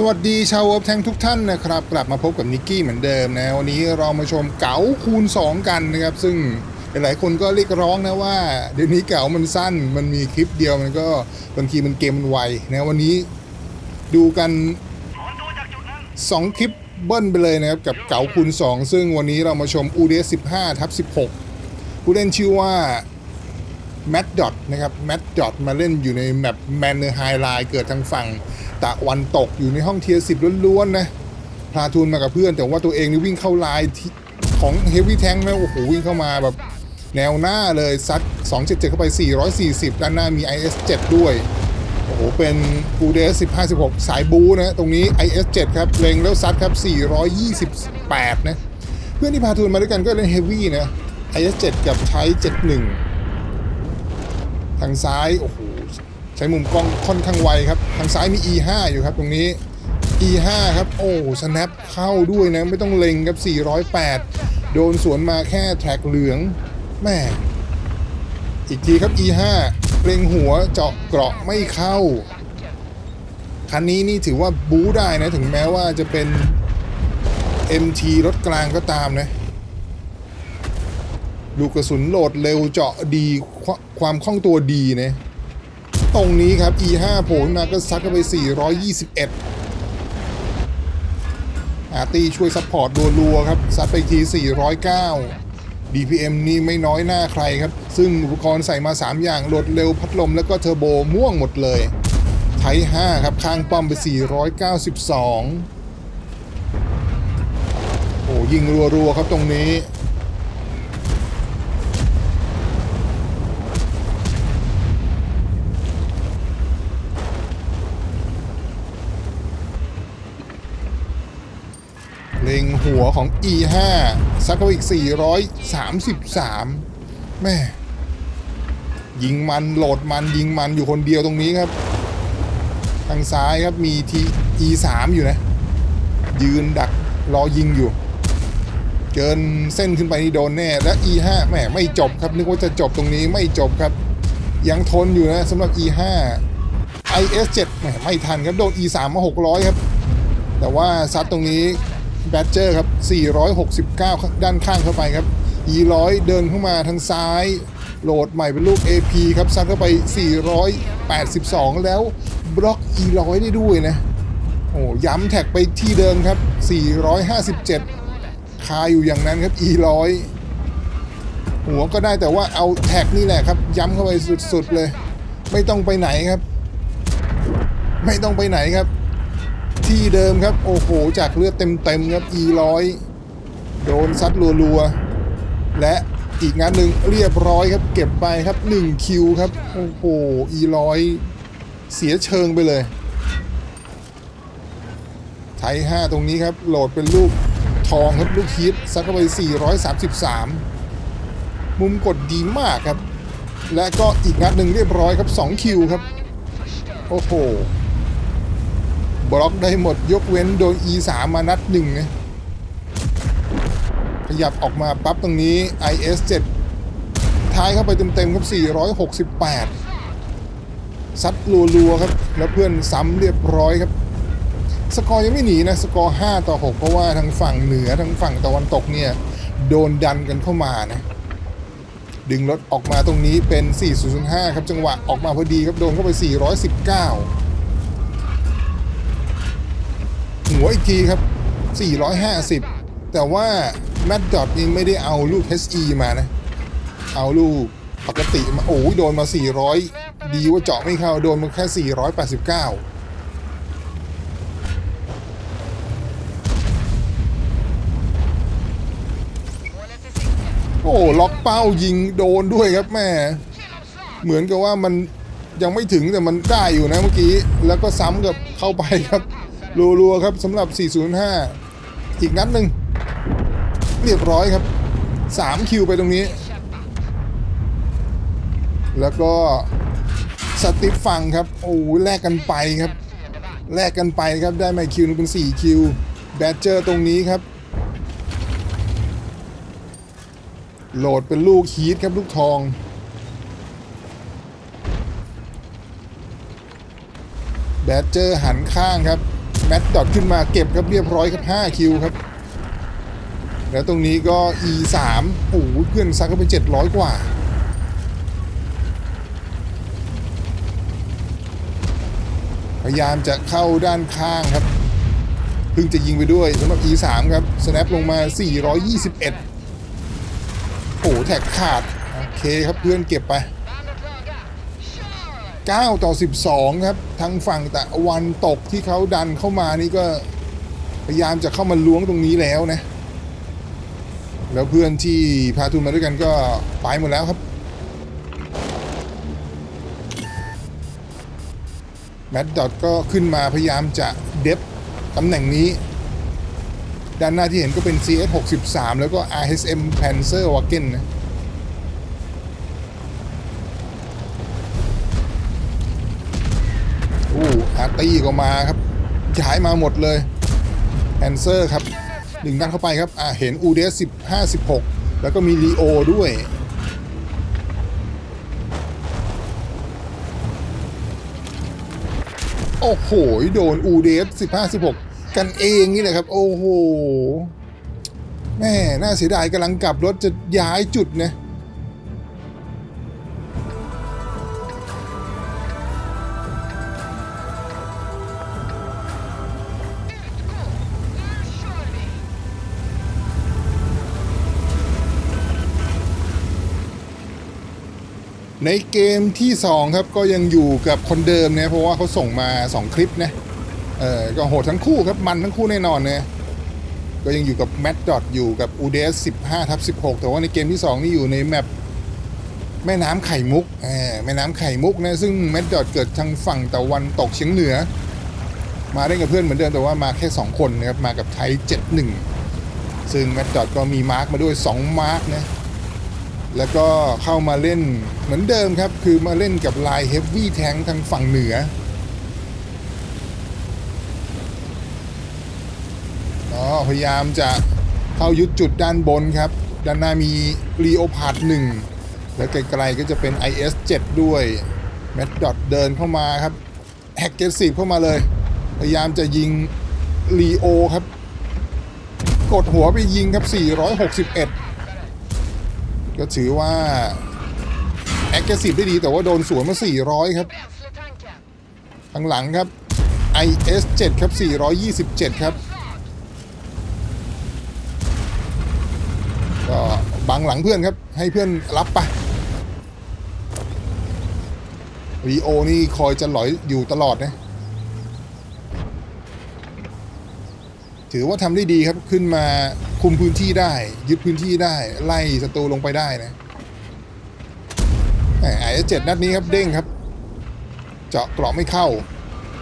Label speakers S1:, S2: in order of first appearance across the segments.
S1: สวัสดีชาวเวิร์บแทงทุกท่านนะครับ กลับมาพบกับนิกกี้เหมือนเดิมนะวันนี้เรามาชมเก๋าคูณ 2 กันนะครับ ซึ่งหลายคนก็เรียกร้องนะว่า เดี๋ยวนี้เก๋ามันสั้น มันมีคลิปเดียวมันก็บางทีมันเกมมันไวนะวันนี้ดูกัน 2 คลิปเบิ้ลไปเลยนะครับ กับเก๋าคูณ 2 ซึ่งวันนี้เรามาชม u d 15ทับ16 ผู้เล่นชื่อว่าแมดดอทนะครับแมดดอทมาเล่นอยู่ในแมปแมนเนอร์ไฮไลน์เกิดทางฝั่ง ตะวันตกอยู่ในห้องเทียร์สิบล้วนๆนะพาทูนมากับเพื่อน แต่ว่าตัวเองนี่วิ่งเข้าลน์ที่ของเฮฟวี่แทงนะโอ้โหวิ่งเข้ามาแบบแนวหน้าเลยซัด 277 เข้าไป 440 ด้านหน้ามี IS7 ด้วย โอ้โห เป็นกูเดส15 16 สายบูนะ ตรงนี้ IS7 ครับเล็งแล้วซัดครับ 428 นะ เพื่อนที่พาทูนมาด้วยกันก็เล่นเฮฟวี่นะ IS7 กับใช้ 71 ทางซ้าย โอ้โห ใช้มุมกล้องค่อนข้างไวครับ ทางซ้ายมี E5 อยู่ครับตรงนี้ E5 ครับ โอ้สแนปเข้าด้วยนะ ไม่ต้องเล็งครับ 408 โดนสวนมาแค่แทร็กเหลืองแม่อีกทีครับ E5 เล็งหัวเจาะเกราะไม่เข้า คันนี้นี่ถือว่าบู๊ได้นะ ถึงแม้ว่าจะเป็น MT รถกลางก็ตามนะลูกกระสุนโหลดเร็วเจาะดีควความคล่องตัวดีนะ ตรงนี้ครับ E5 โผล่ขึ้นมาก็ซัดเข้าไป 421 อาร์ตี้ช่วยซัพพอร์ตรัวๆครับ ซัดไปที 409 DPM นี่ไม่น้อยหน้าใครครับ ซึ่งอุปกรณ์ใส่มา 3 อย่างโหลดเร็วพัดลมแล้วก็เทอร์โบม่วงหมดเลยไท5ครับ ข้างป้อมไป 492 โอ้ยิงรัวๆครับตรงนี้ หัวของ E5 ซักเข้าไปอีก 433 แม่ ยิงมันโหลดมันยิงมันอยู่คนเดียวตรงนี้ครับ ทางซ้ายครับมีที E3 อยู่นะ ยืนดักรอยิงอยู่ เกินเส้นขึ้นไปนี่โดนแน่ และ E5 แหมไม่จบครับ นึกว่าจะจบตรงนี้ไม่จบครับ ยังทนอยู่นะสำหรับ E5 IS7 แหมไม่ทันครับ โดน E3 มา 600 ครับ แต่ว่าซัดตรงนี้ แบตเจอร์ครับ 469 ด้านข้างเข้าไปครับ E100 เดินเข้ามาทางซ้าย โหลดใหม่เป็นลูก AP ครับซัดเข้าไป 482 แล้วบล็อก E100 ได้ด้วยนะ โอ้ย้ำแท็กไปที่เดิมครับ 457 คาอยู่อย่างนั้นครับ E100 หัวก็ได้แต่ว่าเอาแท็กนี่แหละครับ ย้ำเข้าไปสุดๆเลย ไม่ต้องไปไหนครับ ไม่ต้องไปไหนครับ ที่เดิมครับ โอ้โห จากเลือดเต็มๆครับ E100 โดนซัดรัวๆ และอีกงานหนึ่งเรียบร้อยครับ เก็บไปครับ1คิวครับ โอ้โห E100 เสียเชิงไปเลยไทย5ตรงนี้ครับ โหลดเป็นลูกทองครับ ลูกฮิตซัดเข้าไป 433 มุมกดดีมากครับ และก็อีกนัดหนึ่งเรียบร้อยครับ 2 คิวครับ โอ้โห บล็อกได้หมดยกเว้นโดน E3 มานัดหนึ่งนะขยับออกมาปั๊บตรงนี้ IS7 ท้ายเข้าไปเต็มๆครับ 468 ซัดรัวๆครับ แล้วเพื่อนซ้ำเรียบร้อยครับ สกอร์ยังไม่หนีนะ สกอร์ 5 ต่อ 6 เพราะว่าทางฝั่งเหนือทางฝั่งตะวันตกเนี่ย โดนดันกันเข้ามานะ ดึงรถออกมาตรงนี้เป็น 405 ครับ จังหวะออกมาพอดีครับ โดนเข้าไป 419 หัวอีกทีครับ 450 แต่ว่าแมดดอทเองไม่ได้เอาลูก HE มานะ เอาลูกปกติมาโอ้ยโดนมา 400 ดีว่าเจาะไม่เข้า โดนมาแค่ 489โอ้ล็อกเป้ายิงโดนด้วยครับแม่ เหมือนกับว่ามันยังไม่ถึงแต่มันได้อยู่นะเมื่อกี้ แล้วก็ซ้ำกับเข้าไปครับ รัวๆครับสำหรับ 405 อีกนัดหนึ่งเรียบร้อยครับ 3 คิวไปตรงนี้ แล้วก็สติฟฟังครับ โอ้แลกกันไปครับ แลกกันไปครับ ได้มาคิวหนึงเป็น 4 คิว แบดเจอร์ตรงนี้ครับ โหลดเป็นลูกฮีทครับ ลูกทองแบดเจอร์หันข้างครับ แมตดอทขึ้นมาเก็บครับเรียบร้อยครับ 5 คิวครับ แล้วตรงนี้ก็ e 3 โอ้โหเพื่อนซักก็ไป 700 กว่า พยายามจะเข้าด้านข้างครับเพิ่งจะยิงไปด้วยสำหรับ e 3 ครับ snap ลงมา 421 โอ้โหแท็กขาด โอเคครับเพื่อนเก็บไป 9 ต่อ 12 ครับทางฝั่งตะวันตกที่เขาดันเข้ามานี่ก็พยายามจะเข้ามาล้วงตรงนี้แล้วนะ แล้วเพื่อนที่พาทุนมาด้วยกันก็ไปหมดแล้วครับ แมดดอทก็ขึ้นมาพยายามจะเดฟตำแหน่งนี้ ด้านหน้าที่เห็นก็เป็น CS 63แล้วก็ RSM Panzer Wagen นะ ร์ตี้ก็มาครับย้ายมาหมดเลยแอนเซอร์ครับหนึ่งนัดเข้าไปครับ อ่าเห็นอูเดสสิบห้าสิบหกแล้วก็มีลีโอด้วยโอ้โห โดนอูเดสสิบห้าสิบหกกันเองนี่แหละครับ โอ้โห แม่ น่าเสียดายกำลังกลับรถจะย้ายจุดนะ ในเกมที่ 2 ครับก็ยังอยู่กับคนเดิมเนี่ยเพราะว่าเขาส่งมา 2 คลิปนะเออก็โหดทั้งคู่ครับ มันทั้งคู่แน่นอนเนี่ยก็ยังอยู่กับแมดดอทอยู่กับอูเดส15ทับ16 แต่ว่าในเกมที่ 2 นี่อยู่ในแมปแม่น้ำไข่มุกแม่น้ำไข่มุกนะซึ่งแมดดอทเกิดทางฝั่งตะวันตกเฉียงเหนือ มาเล่นกับเพื่อนเหมือนเดิมแต่ว่ามาแค่ 2 คนนะครับมากับไทย 71 ซึ่งแมดดอทก็มีมาร์กมาด้วย 2 มาร์กนะ แล้วก็เข้ามาเล่นเหมือนเดิมครับ คือมาเล่นกับลายเฮฟวี่แทงทางฝั่งเหนืออ๋อพยายามจะเข้ายึดจุดด้านบนครับ ด้านหน้ามีรีโอพาร์ดหนึ่งแล้วไกลๆก็จะเป็น IS 7 ด้วยแมดดอทเดินเข้ามาครับแฮกเกตซีเข้ามาเลย พยายามจะยิงรีโอครับ กดหัวไปยิงครับ 461 ก็ถือว่าแอคทีฟได้ดีแต่ว่าโดนสวนมา 400 ครับทางหลังครับ IS 7 ครับ 427 ครับ ก็บังหลังเพื่อนครับ ให้เพื่อนรับไปรีโอนี่คอยจะหลอยอยู่ตลอดนะ ถือว่าทำได้ดีครับขึ้นมาคุมพื้นที่ได้ ยึดพื้นที่ได้ ไล่ศัตรูลงไปได้นะไอ้เจ็ดนัดนี้ครับเด้งครับ เจาะกรอบไม่เข้า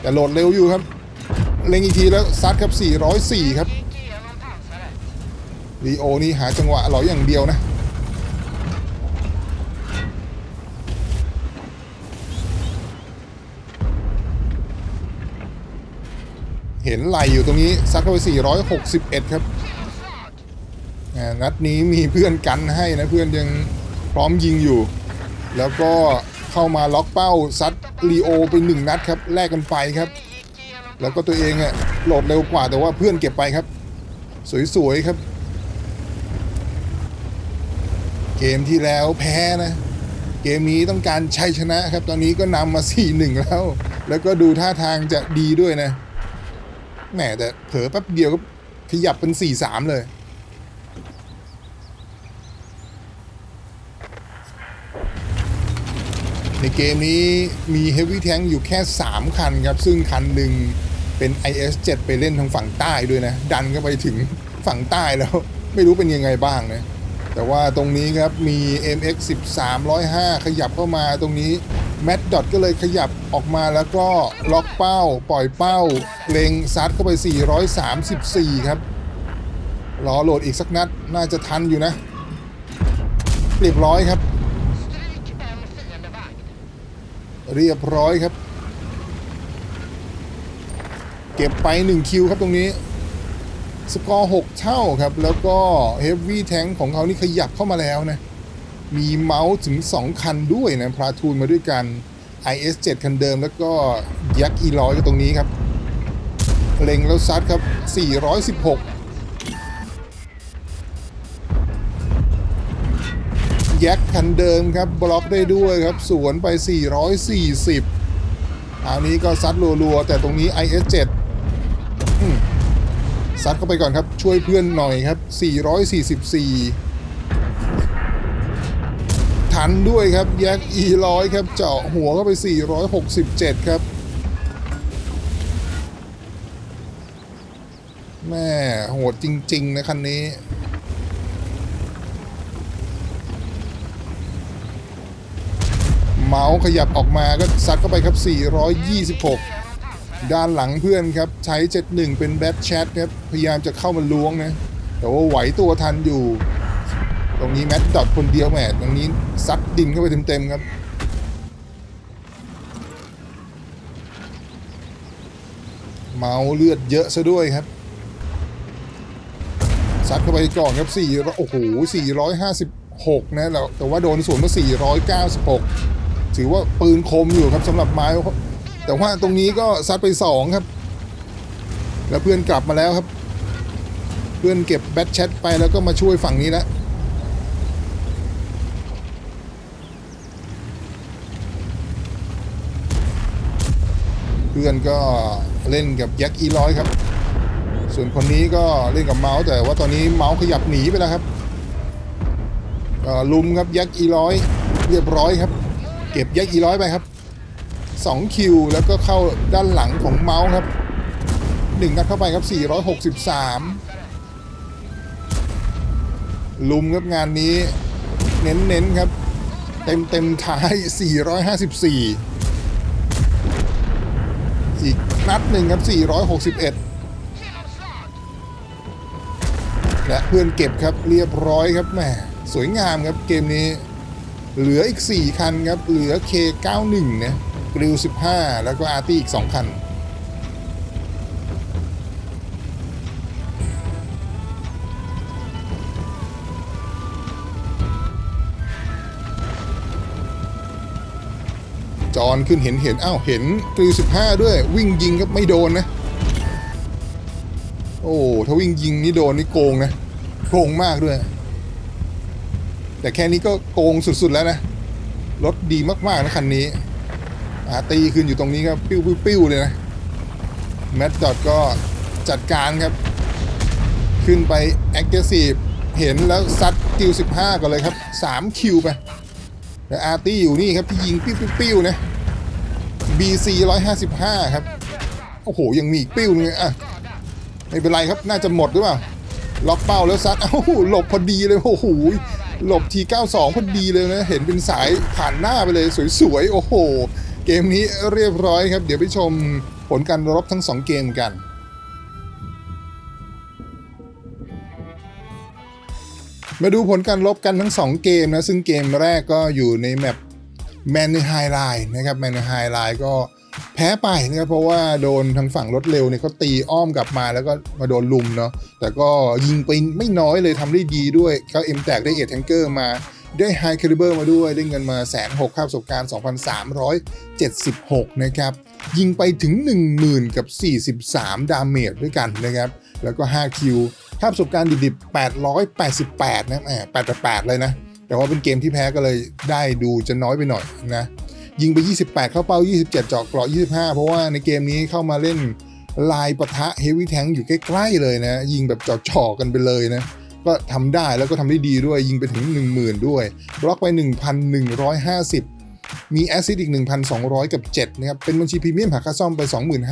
S1: แต่โหลดเร็วอยู่ครับ เล็งอีกทีแล้วซัดครับ 404 ครับรีโอนี่หาจังหวะหลอยอย่างเดียวนะ เห็นไหลอยู่ตรงนี้ซัดเข้าไป461 ครับนัดนี้มีเพื่อนกันให้นะเพื่อนยังพร้อมยิงอยู่ แล้วก็เข้ามาล็อกเป้าซัดลีโอไปหนึ่งนัดครับแลกกันไปครับ แล้วก็ตัวเองอะโหลดเร็วกว่าแต่ว่าเพื่อนเก็บไปครับ สวยๆครับ เกมที่แล้วแพ้นะ เกมนี้ต้องการชัยชนะครับ ตอนนี้ก็นำมา 4-1 แล้ว แล้วก็ดูท่าทางจะดีด้วยนะ แหมแต่เผลอแป๊บเดียวก็ขยับเป็น4-3เลย ในเกมนี้มี Heavy Tank อยู่แค่ 3 คันครับ ซึ่งคันหนึ่งเป็น IS-7 ไปเล่นทางฝั่งใต้ด้วยนะ ดันเข้าไปถึงฝั่งใต้แล้ว ไม่รู้เป็นยังไงบ้างนะแต่ว่าตรงนี้ครับมี MX 13 105 ขยับเข้ามาตรงนี้ แมดดอทก็เลยขยับออกมาแล้วก็ล็อกเป้า ปล่อยเป้าเล็งซัดเข้าไป 434 ครับ รอโหลดอีกสักนัด น่าจะทันอยู่นะ เรียบร้อยครับ เรียบร้อยครับ เก็บไป 1 คิวครับตรงนี้ สกอร์ 6 เท่าครับ แล้วก็ Heavy Tank ของเขานี่ขยับเข้ามาแล้วนะ มีเมาส์ถึง 2 คันด้วยนะพลาทูนมาด้วยกัน IS 7 คันเดิมแล้วก็ยักษ์อีร้อยก็ตรงนี้ครับเล็งแล้วซัดครับ 416แยกษ์คันเดิมครับ บล็อกได้ด้วยครับ สวนไป 440คราวนี้ก็ซัดรัวๆ แต่ตรงนี้ IS7 อืมซัดเข้าไปก่อนครับ ช่วยเพื่อนหน่อยครับ 444 ทันด้วยครับแยก E100 ครับเจาะหัวเข้าไป 467 ครับแม่โหดจริง ๆ นะ คันนี้ เมาส์ขยับออกมาก็ซัดเข้าไปครับ 426 ด้านหลังเพื่อนครับ ใช้ 71 เป็นแบทแชทครับ พยายามจะเข้ามาล้วงนะ แต่ว่าไหวตัวทันอยู่ รงนี้แมตต์ดอทคนเดียวแหมตรงนี้ซัดดินเข้าไปเต็มๆครับเมาเลือดเยอะซะด้วยครับซัดเข้าไปก่อนครับ4โอ้โห456นะแล้วแต่ว่าโดนสวนมา496ถือว่าปืนคมอยู่ครับสำหรับไม้แต่ว่าตรงนี้ก็ซัดไป2ครับ แล้วเพื่อนกลับมาแล้วครับ เพื่อนเก็บแบทแชทไปแล้วก็มาช่วยฝั่งนี้แล้ว พื่อนก็เล่นกับยักษ์อีร้อยครับ ส่วนคนนี้ก็เล่นกับเมาส์แต่ว่าตอนนี้เมาส์ขยับหนีไปแล้วครับลุมครับยักษ์อีร้อยเรียบร้อยครับ เก็บยักษ์อีร้อยไปครับ2คิวแล้วก็เข้าด้านหลังของเมาส์ครับหนึ่งนัดเข้าไปครับ 463 ลุมครับงานนี้เน้นๆครับ เต็มเต็มๆท้าย 454 อีกนัดหนึ่งครับ 461 และเพื่อนเก็บครับเรียบร้อยครับแหมสวยงามครับเกมนี้ เหลืออีก 4 คันครับ เหลือ K91 นะกริว15 แล้วก็อาร์ตี้อีก 2 คัน จอนขึ้นเห็นเห็นอ้าวเห็นกริว15ด้วย วิ่งยิงครับไม่โดนนะ โอ้ถ้าวิ่งยิงนี่โดนนี่โกงนะโกงมากด้วย แต่แค่นี้ก็โกงสุดๆแล้วนะรถดีมากๆนะคันนี้อาตีขึ้นอยู่ตรงนี้ครับปิ้วปิ้วปิ้วเลยนะแมตต์ดอทก็จัดการครับ ขึ้นไป Aggressive เห็นแล้วซัดคิว15ก่อนเลยครับ 3 คิวไป แล้วอาร์ตี้อยู่นี่ครับที่ยิงปิ้วปิ้วปิ้วนะ BC 155 ครับ โอ้โห ยังมีอีกปิ้วนึงอะ ไม่เป็นไรครับน่าจะหมดหรือเปล่า ล็อกเป้าแล้วซัดเอ้าหลบพอดีเลยโอ้โหหลบที92 พอดีเลยนะ เห็นเป็นสายผ่านหน้าไปเลยสวยๆ โอ้โห เกมนี้เรียบร้อยครับ เดี๋ยวไปชมผลการรบทั้ง 2 เกมกัน มาดูผลการลบกันทั้ง 2 เกมนะ ซึ่งเกมแรกก็อยู่ในแมปแมนในไฮไลน์นะครับแมนในไฮไลน์ก็แพ้ไปนะครับเพราะว่าโดนทางฝั่งรถเร็วเนี่ยเขาตีอ้อมกลับมาแล้วก็มาโดนลุมเนาะแต่ก็ยิงไปไม่น้อยเลยทำได้ดีด้วยเขาเอ็มแตกได้เอทแทงเกอร์มาได้ไฮคาลิเบอร์มาด้วยได้เงินมาแสนหกค่าประสบการณ์ 2,376 นะครับ ยิงไปถึง 10,000 กับ 43 ดาเมจด้วยกันนะครับ แล้วก็ 5 คิว ค่าประสบการณ์ดิบๆ888 นะแหม888 เลยนะ แต่ว่าเป็นเกมที่แพ้ก็เลยได้ดูจะน้อยไปหน่อยนะ ยิงไป 28 เข้าเป้า 27 เจาะเกราะ25 เพราะว่าในเกมนี้เข้ามาเล่นลายปะทะเฮฟวี่แทงอยู่ใกล้ๆเลยนะ ยิงแบบจาะๆกันไปเลยนะ ก็ทำได้แล้วก็ทำได้ดีด้วยยิงไปถึง 10,000 ด้วย บล็อกไป 1,150 มีแอซิดอีก 1,200 กับ7นะครับ เป็นบัญชีพรีเมียมหักค่าซ่อมไป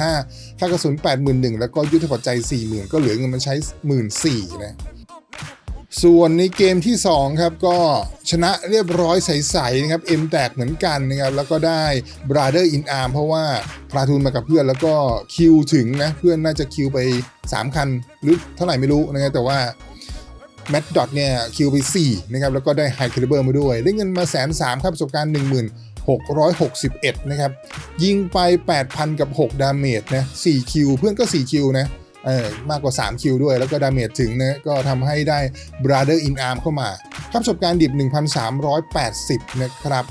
S1: 25,000ค่ากระสุน 81,000 แล้วก็ยุทธปัจจัย 40,000 ก็เหลือเงินมาใช้ 14,000นะส่วนในเกมที่ 2 ครับ ก็ชนะเรียบร้อยใสๆนะครับเอ็มแตกเหมือนกันนะครับ แล้วก็ได้ Brother in Arm เพราะว่าพลาทูนมากับเพื่อนแล้วก็คิวถึงนะ เพื่อนน่าจะคิวไป 3 คัน หรือเท่าไหร่ไม่รู้นะครับแต่ว่าแมตต์ดอทเนี่ยคิวไป4นะครับแล้วก็ได้ไฮคาลิเบอร์มาด้วย ได้เงินมาแสนสามครับประสบการณ์ 661 นะครับ ยิงไป 8,000 กับ 6 ดาเมจนะ4คิวเพื่อนก็ 4 คิวนะเออมากกว่า 3 คิวด้วย แล้วก็ดาเมจถึงนะก็ทำให้ได้ Brother in Arm เข้ามาครับประสบการณ์ดิบ 1,380 นะครับ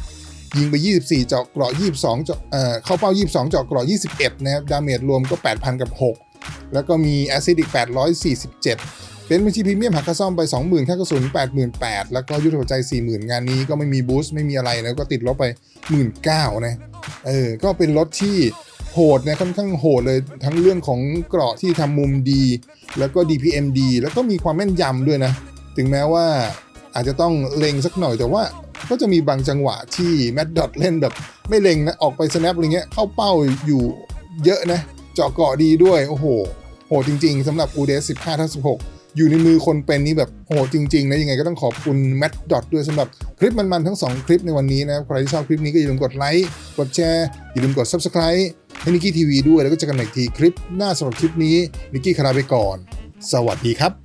S1: ยิงไป 24 เจาะเกราะ 22 เจาะเอ่อเข้าเป้า 22 เจาะเกราะ 21 นะครับ ดาเมจรวมก็ 8,000 กับ 6 แล้วก็มีแอซิดอีก 847 เป็นบัญชีพรีเมียมหักค่าซ่อมไป 20,000ค่ากระสุน88,000 แล้วก็ยุทธหัวใจ40,000 งานนี้ก็ไม่มีบูสต์ไม่มีอะไรแล้วก็ติดลบไป 19,000นะเออก็เป็นรถที่โหดนะค่อนข้างโหดเลยทั้งเรื่องของเกราะที่ทำมุมดี แล้วก็ DPM ดีแล้วก็มีความแม่นยำด้วยนะ ถึงแม้ว่าอาจจะต้องเล็งสักหน่อยแต่ว่าก็จะมีบางจังหวะที่แมดดอทเล่นแบบ ไม่เล็งนะ ออกไปสแนปอะไรเงี้ยเข้าเป้าอยู่เยอะนะ เจาะเกาะดีด้วย โอ้โห โหดจริง ๆสำหรับ u d 15ทับ16 อยู่ในมือคนเป็นนี่แบบโหจริงๆนะยังไงก็ต้องขอบคุณแมทดอทด้วยสำหรับคลิปมันๆทั้ง 2 คลิปในวันนี้นะใครที่ชอบคลิปนี้ก็อย่าลืมกดไลค์กดแชร์อย่าลืมกด Subscribe ให้นิกกี้ทีวีด้วยแล้วก็เจอกันใหม่ทีคลิปหน้าสำหรับคลิปนี้นิกกี้คาราไปก่อน สวัสดีครับ